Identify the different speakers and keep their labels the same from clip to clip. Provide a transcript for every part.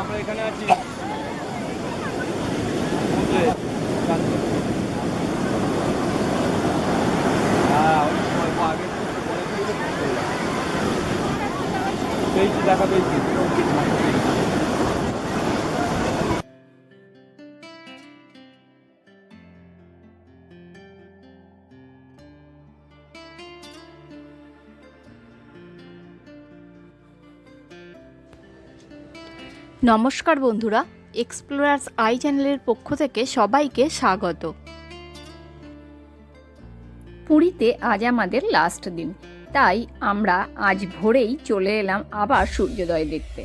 Speaker 1: আমরা এখানে আছি সমুদ্রে, শান্ত।
Speaker 2: নমস্কার বন্ধুরা এক্সপ্লোরার্স আই চ্যানেলের পক্ষ থেকে সবাইকে স্বাগত। পুরীতে আজ আমাদের লাস্ট দিন, তাই আমরা আজ ভোরেই চলে এলাম আবার সূর্যোদয় দেখতে।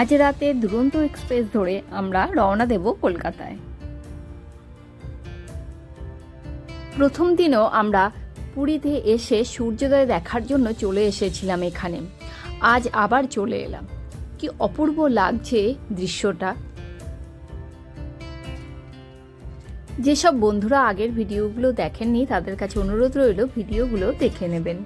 Speaker 2: আজ রাতে দুরন্ত এক্সপ্রেস ধরে আমরা রওনা দেব কলকাতায়। প্রথম দিনও আমরা পুরীতে এসে সূর্যোদয় দেখার জন্য চলে এসেছিলাম এখানে। আজ আবার চলে এলাম। কি অপূর্ব লাগছে দৃশ্যটা। যেসব বন্ধুরা আগের ভিডিওগুলো দেখেননি, তাদের কাছে অনুরোধ রইল ভিডিওগুলো দেখে নেবেন।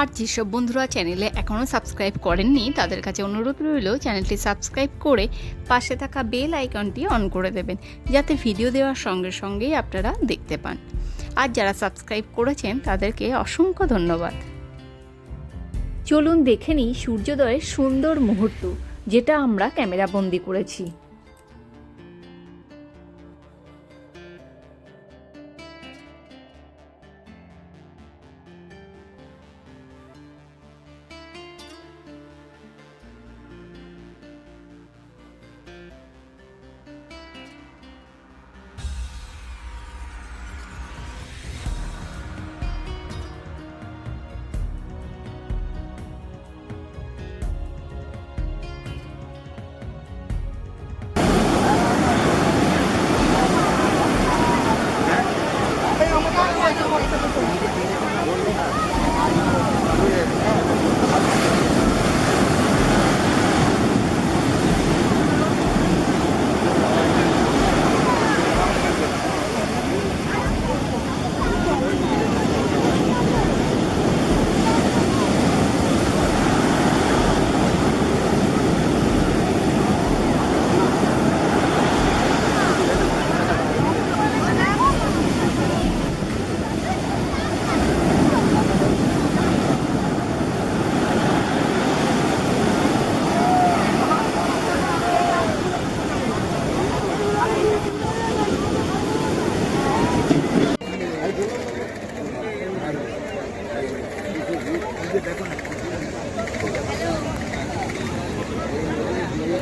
Speaker 2: আর যেসব বন্ধুরা চ্যানেলে এখনও সাবস্ক্রাইব করেননি, তাদের কাছে অনুরোধ রইল চ্যানেলটি সাবস্ক্রাইব করে পাশে থাকা বেল আইকনটি অন করে দেবেন, যাতে ভিডিও দেওয়ার সঙ্গে সঙ্গেই আপনারা দেখতে পান। আর যারা সাবস্ক্রাইব করেছেন, তাদেরকে অসংখ্য ধন্যবাদ। চলুন দেখে নিই সূর্যোদয়ের সুন্দর মুহূর্ত যেটা আমরা ক্যামেরাবন্দি করেছি।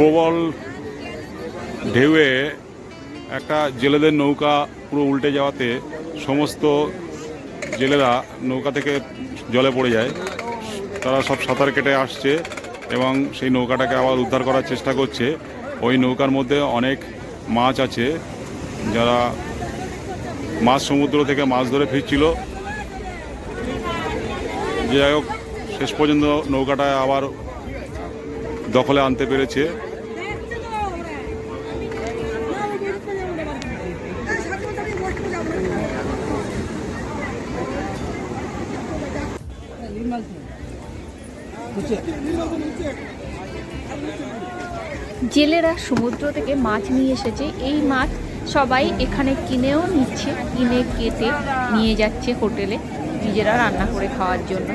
Speaker 3: প্রবল ঢেউয়ে একটা জেলেদের নৌকা পুরো উল্টে যাওয়াতে সমস্ত জেলেরা নৌকা থেকে জলে পড়ে যায়। তারা সব সাঁতার কেটে আসছে এবং সেই নৌকাটাকে আবার উদ্ধার করার চেষ্টা করছে। ওই নৌকার মধ্যে অনেক মাছ আছে, যারা মাছ সমুদ্র থেকে মাছ ধরে ফিরছিল। যাই হোক, শেষ পর্যন্ত নৌকাটা আবার দখলে আনতে পেরেছে।
Speaker 2: জেলেরা সমুদ্র থেকে মাছ নিয়ে এসেছে। এই মাছ সবাই এখানে কিনেও নিচ্ছে, কিনে কেটে নিয়ে যাচ্ছে হোটেলে নিজেরা রান্না করে খাওয়ার জন্য।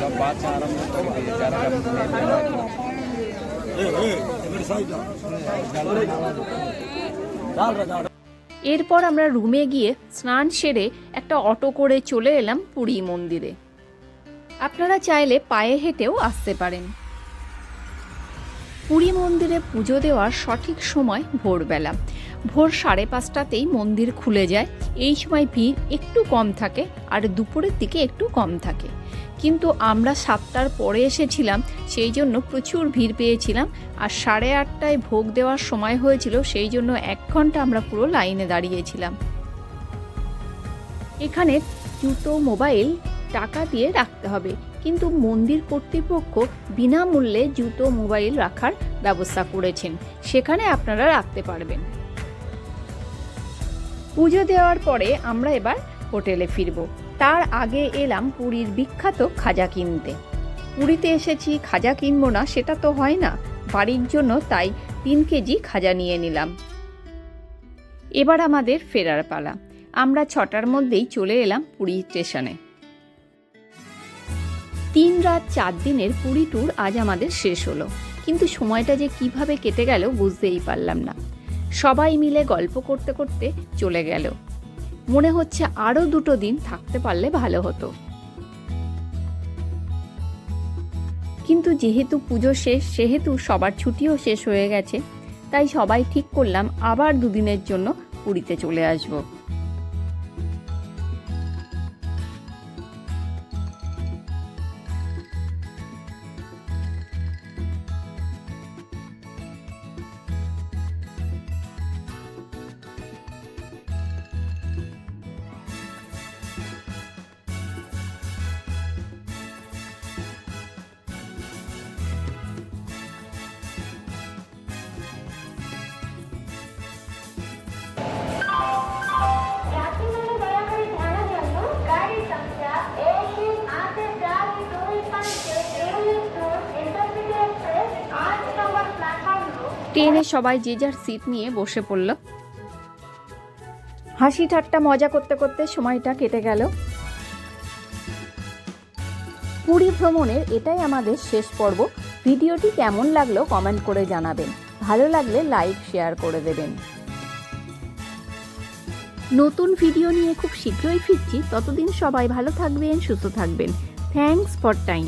Speaker 1: সব বাচ্চা আরম্ভ করে দিয়ে যারা
Speaker 2: এরপর আমরা রুমে গিয়ে স্নান সেরে একটা অটো করে চলে এলাম পুরী মন্দিরে। আপনারা চাইলে পায়ে হেঁটেও আসতে পারেন। পুরী মন্দিরে পুজো দেওয়ার সঠিক সময় ভোরবেলা। ভোর সাড়ে পাঁচটাতেই মন্দির খুলে যায়। এই সময় ভিড় একটু কম থাকে আর দুপুরের দিকে একটু কম থাকে। কিন্তু আমরা সাতটার পরে এসেছিলাম, সেই জন্য প্রচুর ভিড় পেয়েছিলাম আর সাড়ে আটটায় ভোগ দেওয়ার সময় হয়েছিল, সেই জন্য এক ঘণ্টা আমরা পুরো লাইনে দাঁড়িয়েছিলাম। এখানে জুতো, মোবাইল টাকা দিয়ে রাখতে হবে, কিন্তু মন্দির কর্তৃপক্ষ বিনামূল্যে জুতো, মোবাইল রাখার ব্যবস্থা করেছেন, সেখানে আপনারা রাখতে পারবেন। পুজো দেওয়ার পরে আমরা এবার হোটেলে ফিরব। তার আগে এলাম পুরীর বিখ্যাত খাজা কিনতে। পুরীতে এসেছি, খাজা কিনবো না, সেটা তো হয় না। বাড়ির জন্য তাই তিন কেজি খাজা নিয়ে নিলাম। এবার আমাদের ফেরার পালা। আমরা ছটার মধ্যেই চলে এলাম পুরী স্টেশনে। তিন রাত চার দিনের পুরী ট্যুর আজ আমাদের শেষ হলো। কিন্তু সময়টা যে কীভাবে কেটে গেল বুঝতেই পারলাম না। সবাই মিলে গল্প করতে করতে চলে গেল। মনে হচ্ছে আরও দুটো দিন থাকতে পারলে ভালো হতো। কিন্তু যেহেতু পুজো শেষ, সেহেতু সবার ছুটিও শেষ হয়ে গেছে, তাই সবাই ঠিক করলাম আবার দুদিনের জন্য পুরীতে চলে আসব। ট্রেনে সবাই যে যার সিট নিয়ে বসে পড়ল। হাসি ঠাট্টা মজা করতে করতে সময়টা কেটে গেল। পুরী ভ্রমণের এটাই আমাদের শেষ পর্ব। ভিডিওটি কেমন লাগল কমেন্ট করে জানাবেন। ভালো লাগলে লাইক শেয়ার করে দেবেন। নতুন ভিডিও নিয়ে খুব শীঘ্রই ফিরছি। ততদিন সবাই ভালো থাকবেন, সুস্থ থাকবেন। Thanks for time